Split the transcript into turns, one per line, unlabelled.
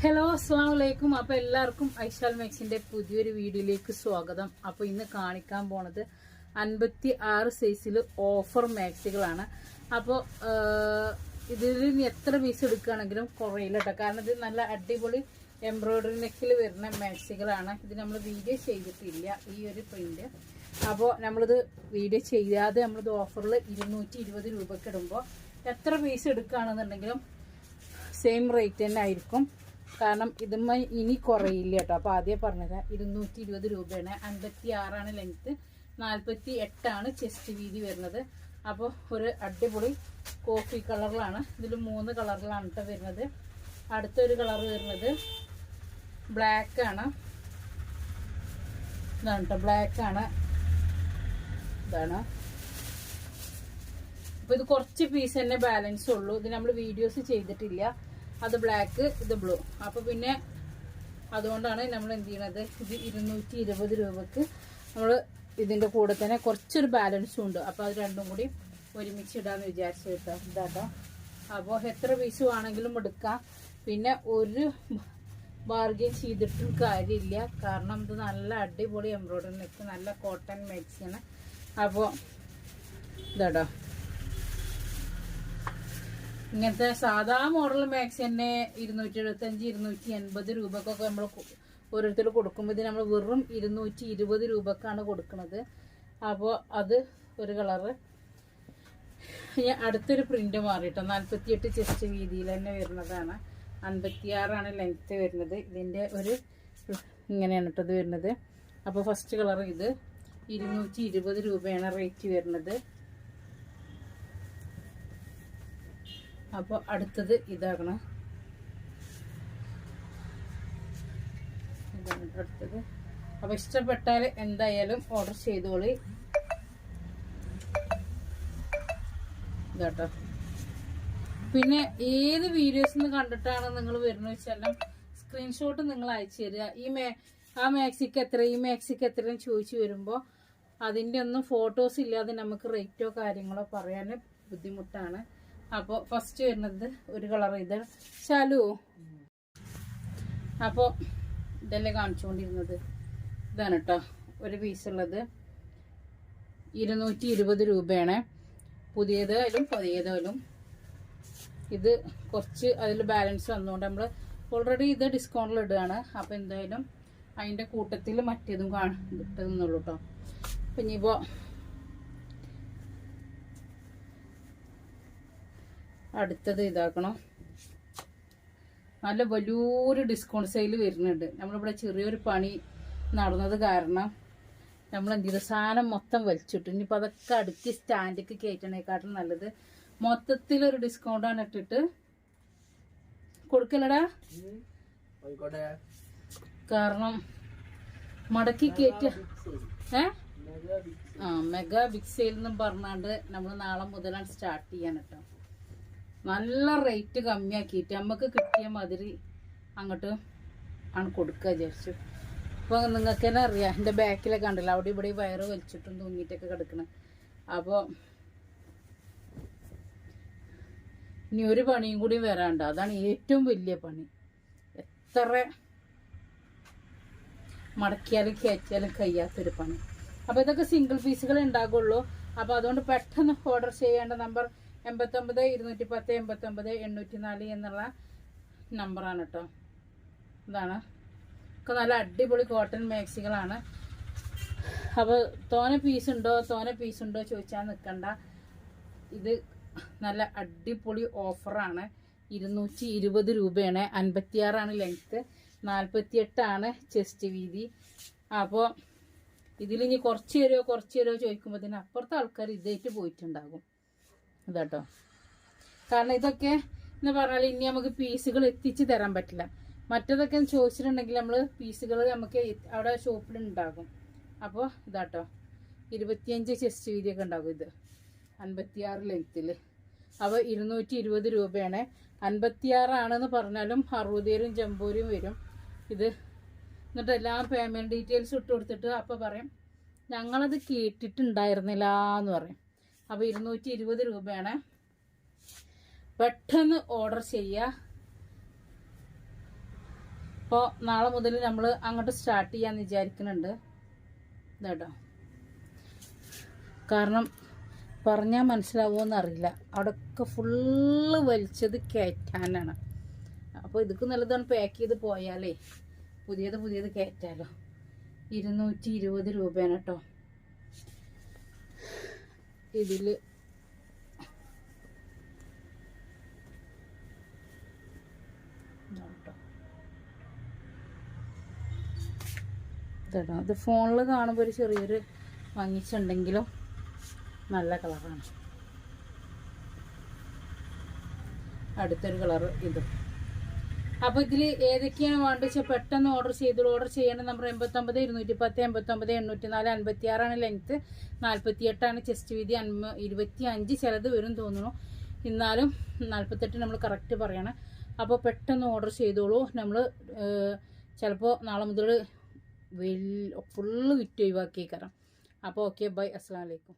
Hello അസ്സാം വലൈക്കും അപ്പൊ എല്ലാവർക്കും ഐഷാൽ മാക്സിന്റെ പുതിയൊരു വീഡിയോയിലേക്ക് സ്വാഗതം. അപ്പോൾ ഇന്ന് കാണിക്കാൻ പോണത് അൻപത്തി ആറ് സൈസിൽ ഓഫർ മാക്സികളാണ് അപ്പോൾ ഇതിൽ നിന്ന് എത്ര പീസ് എടുക്കുകയാണെങ്കിലും കുറയില്ല കേട്ടോ കാരണം ഇത് നല്ല അടിപൊളി എംബ്രോയ്ഡറി നെക്കിൽ വരുന്ന മാക്സികളാണ് ഇത് നമ്മൾ വീഡിയോ ചെയ്തിട്ടില്ല ഈ ഒരു പ്രിന്റ് അപ്പോൾ നമ്മളിത് വീഡിയോ ചെയ്യാതെ നമ്മളിത് ഓഫറിൽ ഇരുന്നൂറ്റി ഇരുപത് രൂപയ്ക്ക് ഇടുമ്പോൾ എത്ര പീസ് എടുക്കുകയാണെന്നുണ്ടെങ്കിലും സെയിം റേറ്റ് തന്നെ ആയിരിക്കും. കാരണം ഇതുമ്മ ഇനി കുറയില്ല കേട്ടോ അപ്പോൾ ആദ്യം പറഞ്ഞത് ഇരുന്നൂറ്റി ഇരുപത് രൂപയാണ്. അൻപത്തി ആറാണ് ലെങ്ത്ത് നാൽപ്പത്തി എട്ടാണ് ചെസ്റ്റ് വീതി വരുന്നത്. അപ്പോൾ ഒരു അടിപൊളി കോഫി കളറിലാണ്. ഇതിൽ മൂന്ന് കളറിലാണ് കേട്ടോ വരുന്നത്. അടുത്തൊരു കളർ വരുന്നത് ബ്ലാക്ക് ആണ് ഇതാണ് കേട്ടോ ബ്ലാക്ക് ആണ് ഇതാണ്. അപ്പൊ ഇത് കുറച്ച് പീസ് തന്നെ ബാലൻസ് ഉള്ളൂ. ഇത് നമ്മൾ വീഡിയോസ് ചെയ്തിട്ടില്ല. അത് ബ്ലാക്ക് ഇത് ബ്ലൂ അപ്പൊ പിന്നെ അതുകൊണ്ടാണ് നമ്മൾ എന്ത് ചെയ്യണത്? ഇത് ഇരുന്നൂറ്റി ഇരുപത് രൂപക്ക് നമ്മൾ ഇതിന്റെ കൂടെ തന്നെ കുറച്ചൊരു ബാലൻസും ഉണ്ട്. അപ്പൊ അത് രണ്ടും കൂടി ഒരുമിച്ച് ഇടാന്ന് വിചാരിച്ചു കേട്ടോ. ഇതാട്ടോ. അപ്പോൾ എത്ര പീസ് വേണമെങ്കിലും എടുക്കാം. പിന്നെ ഒരു ബാർഗെയിൻ ചെയ്തിട്ടും കാര്യമില്ല. കാരണം ഇത് നല്ല അടിപൊളി എംബ്രോയിഡറി നെക്ക് നല്ല കോട്ടൺ മാക്സിയാണ് അപ്പോൾ ഇതാട്ടോ. ഇങ്ങനത്തെ സാധാ മോഡൽ മാക്സി തന്നെ ഇരുന്നൂറ്റി എഴുപത്തഞ്ച് ഇരുന്നൂറ്റി എൺപത് രൂപക്കൊക്കെ നമ്മൾ ഓരോരുത്തർ കൊടുക്കുമ്പോൾ നമ്മൾ വെറും ഇരുന്നൂറ്റി ഇരുപത് രൂപക്കാണ് കൊടുക്കുന്നത് അപ്പോൾ അത് ഒരു കളറ്. ഇനി അടുത്തൊരു പ്രിന്റ് മാറിയിട്ടോ നാൽപ്പത്തിയെട്ട് ചെസ്റ്റ് വീതിയിൽ തന്നെ വരുന്നതാണ്. അൻപത്തിയാറാണ് ലെങ്ത്ത് വരുന്നത്. ഇതിന്റെ ഒരു ഇങ്ങനെയാണ് കേട്ടത് വരുന്നത്. അപ്പോൾ ഫസ്റ്റ് കളർ ഇത്. ഇരുന്നൂറ്റി ഇരുപത് രൂപയാണ് റേറ്റ് വരുന്നത്. അപ്പോൾ അടുത്തത് ഇതാകണം അടുത്തത്. അപ്പോൾ ഇഷ്ടപ്പെട്ടാൽ എന്തായാലും ഓർഡർ ചെയ്തോളി. ഇതാട്ടോ. പിന്നെ ഏത് വീഡിയോസ് കണ്ടിട്ടാണ് നിങ്ങൾ വരുന്നത് വെച്ചാലും സ്ക്രീൻഷോട്ട് നിങ്ങൾ അയച്ചു തരിക. ഈ മേ ആ മാക്സിക്ക് എത്ര ഈ മാക്സിക്ക് എത്രയും ചോദിച്ചു വരുമ്പോൾ അതിന്റെ ഒന്നും ഫോട്ടോസ് ഇല്ലാതെ നമുക്ക് റേറ്റോ കാര്യങ്ങളോ പറയാൻ ബുദ്ധിമുട്ടാണ്. അപ്പോൾ ഫസ്റ്റ് വരുന്നത് ഒരു കളർ ഇത് ശാലു. അപ്പോൾ ഇതല്ലേ കാണിച്ചുകൊണ്ടിരുന്നത്. ഇതാണ് കേട്ടോ ഒരു പീസ് ഉള്ളത്. ഇരുന്നൂറ്റി ഇരുപത് രൂപയാണ്. പുതിയതായാലും പുതിയതായാലും ഇത് കുറച്ച് അതിൽ ബാലൻസ് വന്നുകൊണ്ട് നമ്മൾ ഓൾറെഡി ഇത് ഡിസ്കൗണ്ടിൽ ഇടുകയാണ് അപ്പോൾ എന്തായാലും അതിന്റെ കൂട്ടത്തിൽ മറ്റേതും കാണുന്നുള്ളൂ കേട്ടോ അപ്പം ഇനിയിപ്പോൾ അടുത്തത് ഇതാക്കണം. നല്ല വലിയൊരു ഡിസ്കൗണ്ട് സെയിൽ വരുന്നുണ്ട്. നമ്മളിവിടെ ചെറിയൊരു പണി നടന്നത് കാരണം നമ്മൾ എന്ത് ചെയ്തു സാധനം മൊത്തം വലിച്ചിട്ടു. ഇനിയിപ്പോൾ അതൊക്കെ അടുക്കി സ്റ്റാൻഡിക്ക് കയറ്റണേക്കാട്ടും നല്ലത്. മൊത്തത്തിലൊരു ഡിസ്കൗണ്ടാണ് ഇട്ടിട്ട് കൊടുക്കലടാ. കാരണം മടക്കി കയറ്റ ഏ? ആ മെഗാ ബിഗ് സെയിൽ എന്നും പറഞ്ഞാണ്ട് നമ്മൾ നാളെ മുതലാണ് സ്റ്റാർട്ട് ചെയ്യാൻ കേട്ടോ. നല്ല റേറ്റ് കമ്മിയാക്കിയിട്ട് നമുക്ക് കിട്ടിയ മാതിരി അങ്ങോട്ട് ആണ് കൊടുക്കുക വിചാരിച്ചു. അപ്പോൾ നിങ്ങൾക്ക് തന്നെ അറിയാം എന്റെ ബാക്കിലൊക്കെ ഉണ്ടല്ലോ അവിടെ ഇവിടെ വയറ് വലിച്ചിട്ടും തൂങ്ങിയിട്ടൊക്കെ കിടക്കണം. അപ്പോൾ ഇനി ഒരു പണിയും കൂടി വരാണ്ട്. അതാണ് ഏറ്റവും വലിയ പണി. എത്ര മടക്കിയാലും കയറ്റിയാലും കഴിയാത്തൊരു പണി. അപ്പോൾ ഇതൊക്കെ സിംഗിൾ പീസുകൾ ഉണ്ടാകുള്ളൂ അപ്പോൾ അതുകൊണ്ട് പെട്ടെന്ന് ഓർഡർ ചെയ്യേണ്ട നമ്പർ എൺപത്തൊമ്പത് ഇരുന്നൂറ്റി പത്ത് എൺപത്തൊമ്പത് എണ്ണൂറ്റി നാല് എന്നുള്ള നമ്പറാണ് കേട്ടോ ഇതാണ്. ഒക്കെ നല്ല അടിപൊളി കോട്ടൺ മാക്സികളാണ് അപ്പോൾ തോന പീസ് ഉണ്ടോ തോന പീസ് ഉണ്ടോ ചോദിച്ചാൽ നിൽക്കണ്ട ഇത് നല്ല അടിപൊളി ഓഫറാണ് ഇരുന്നൂറ്റി ഇരുപത് രൂപയാണ്. അൻപത്തിയാറാണ് ലെങ്ത്ത് നാൽപ്പത്തിയെട്ടാണ് ചെസ്റ്റ് വീതി. അപ്പോൾ ഇതിലിനി കുറച്ച് തരുമോ കുറച്ച് തരുമോ ചോദിക്കുമ്പോൾ തന്നെ അപ്പുറത്തെ ആൾക്കാർ ഇതായിട്ട് പോയിട്ടുണ്ടാകും. ഇതാട്ടോ. കാരണം ഇതൊക്കെ എന്ന് പറഞ്ഞാൽ ഇനി നമുക്ക് പീസുകൾ എത്തിച്ച് തരാൻ പറ്റില്ല. മറ്റതൊക്കെ ചോദിച്ചിട്ടുണ്ടെങ്കിൽ നമ്മൾ പീസുകൾ നമുക്ക് അവിടെ ഷോപ്പിൽ ഉണ്ടാകും. അപ്പോൾ ഇതാട്ടോ. ഇരുപത്തിയഞ്ച് ചെസ്റ്റ് വീതിയൊക്കെ ഉണ്ടാകും ഇത്. അൻപത്തിയാറ് ലെങ്ത്തിൽ അപ്പോൾ ഇരുന്നൂറ്റി ഇരുപത് രൂപയാണ്. അൻപത്തിയാറാണെന്ന് പറഞ്ഞാലും അറുപതേരും ജമ്പൂരും വരും. ഇത് എന്നിട്ട് എല്ലാ പേയ്മെന്റ് ഡീറ്റെയിൽസ് ഇട്ട് കൊടുത്തിട്ട് അപ്പോൾ പറയും ഞങ്ങളത് കേട്ടിട്ടുണ്ടായിരുന്നില്ല എന്ന് പറയും. അപ്പോൾ ഇരുന്നൂറ്റി ഇരുപത് രൂപയാണ്. പെട്ടെന്ന് ഓർഡർ ചെയ്യുക അപ്പോൾ നാളെ മുതൽ നമ്മൾ അങ്ങോട്ട് സ്റ്റാർട്ട് ചെയ്യാന്ന് വിചാരിക്കുന്നുണ്ട്. ഇതാട്ടോ. കാരണം പറഞ്ഞാൽ മനസ്സിലാവുമോ അറിയില്ല. അവിടെയൊക്കെ ഫുള്ള് വലിച്ചത് കയറ്റാനാണ്. അപ്പോൾ ഇതൊക്കെ നല്ലതാണ് പാക്ക് ചെയ്ത് പോയാലേ പുതിയത് പുതിയത് കയറ്റാലോ. ഇരുന്നൂറ്റി ഇരുപത് രൂപയാണ് കേട്ടോ ഇതിൽ ഇതാട്ടോ. ഇത് ഫോണിൽ കാണുമ്പോൾ ഒരു ചെറിയൊരു വാങ്ങിച്ചുണ്ടെങ്കിലും നല്ല കളറാണ്. അടുത്തൊരു കളറ് ഇതും. അപ്പോൾ ഇതിൽ ഏതൊക്കെയാണ് വേണ്ടത് വെച്ചാൽ പെട്ടെന്ന് ഓർഡർ ചെയ്തോളൂ ഓർഡർ ചെയ്യേണ്ട നമ്പർ എൺപത്തൊമ്പത് ഇരുന്നൂറ്റി പത്ത് എൺപത്തൊമ്പത് എണ്ണൂറ്റി നാല് അൻപത്തി ആറാണ് ലെങ്ത്ത് നാൽപ്പത്തി എട്ടാണ് ചെസ്റ്റ് വീതി. ഇരുപത്തി അഞ്ച് ചിലത് വരും തോന്നുന്നു. എന്നാലും നാൽപ്പത്തെട്ട് നമ്മൾ കറക്റ്റ് പറയണം. അപ്പോൾ പെട്ടെന്ന് ഓർഡർ ചെയ്തോളൂ. നമ്മൾ ചിലപ്പോൾ നാളെ മുതൽ വെൽ ഫുള്ള് വിറ്റ് ഒഴിവാക്കിയേക്കാരം അപ്പോൾ ഓക്കെ ബൈ അസ്സാം വലൈക്കും